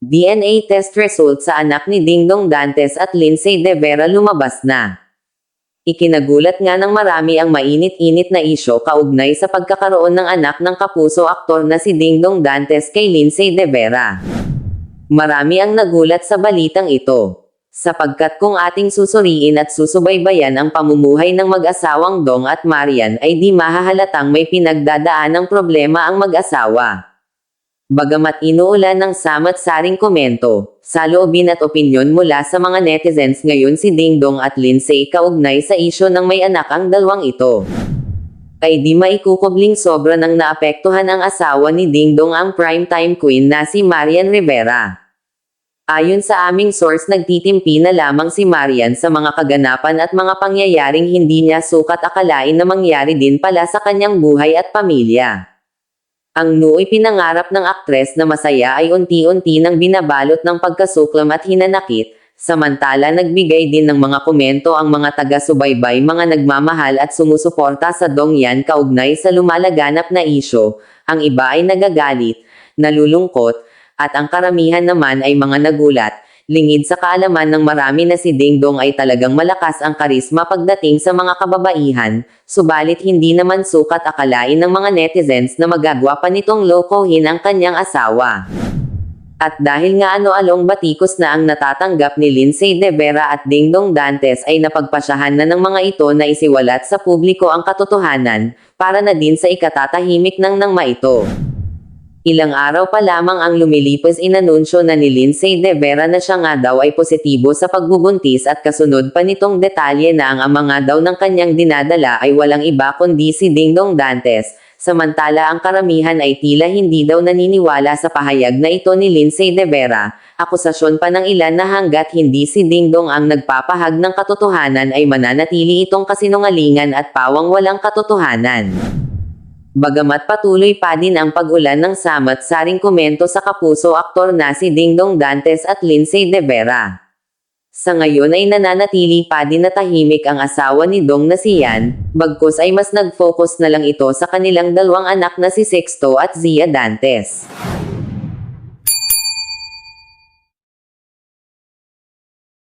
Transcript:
DNA test result sa anak ni Dingdong Dantes at Lindsay De Vera lumabas na. Ikinagulat nga ng marami ang mainit-init na isyo kaugnay sa pagkakaroon ng anak ng kapuso aktor na si Dingdong Dantes kay Lindsay De Vera. Marami ang nagulat sa balitang ito. Sapagkat kung ating susuriin at susubaybayan ang pamumuhay ng mag-asawang Dong at Marian ay di mahahalatang may pinagdadaan ng problema ang mag-asawa. Bagamat inuulan ng samat-saring komento, saloobin at opinyon mula sa mga netizens ngayon si Dingdong at Lindsay kaugnay sa isyo ng may anak ang dalawang ito. Ay di maikukubling sobra nang naapektuhan ang asawa ni Dingdong ang primetime queen na si Marian Rivera. Ayon sa aming source nagtitimpi na lamang si Marian sa mga kaganapan at mga pangyayaring hindi niya sukat akalain na mangyari din pala sa kanyang buhay at pamilya. Ang nuoy pinangarap ng aktres na masaya ay unti-unti nang binabalot ng pagkasuklam at hinanakit, samantala nagbigay din ng mga komento ang mga taga-subaybay mga nagmamahal at sumusuporta sa Dongyan kaugnay sa lumalaganap na isyo, ang iba ay nagagalit, nalulungkot, at ang karamihan naman ay mga nagulat, lingid sa kaalaman ng marami na si Dingdong ay talagang malakas ang karisma pagdating sa mga kababaihan, subalit hindi naman sukat akalain ng mga netizens na magagawa pa nitong lokohin ang kanyang asawa. At dahil nga ano-along batikos na ang natatanggap ni Lindsay De Vera at Dingdong Dantes ay napagpasyahan na ng mga ito na isiwalat sa publiko ang katotohanan, para na din sa ikatatahimik ng nang maito. Ilang araw pa lamang ang lumilipos inanunsyo na ni Lindsay De Vera na siya nga daw ay positibo sa pagbubuntis at kasunod pa nitong detalye na ang ama daw ng kanyang dinadala ay walang iba kundi si Dingdong Dantes, samantala ang karamihan ay tila hindi daw naniniwala sa pahayag na ito ni Lindsay De Vera, akusasyon pa ng ilan na hanggat hindi si Dingdong ang nagpapahag ng katotohanan ay mananatili itong kasinungalingan at pawang walang katotohanan. Bagamat patuloy pa din ang pag-ulan ng samat-saring komento sa kapuso aktor na si Dingdong Dantes at Lindsay De Vera. Sa ngayon ay nananatili pa din na tahimik ang asawa ni Dong na si Yan, bagkus ay mas nag-focus na lang ito sa kanilang dalawang anak na si Sexto at Zia Dantes.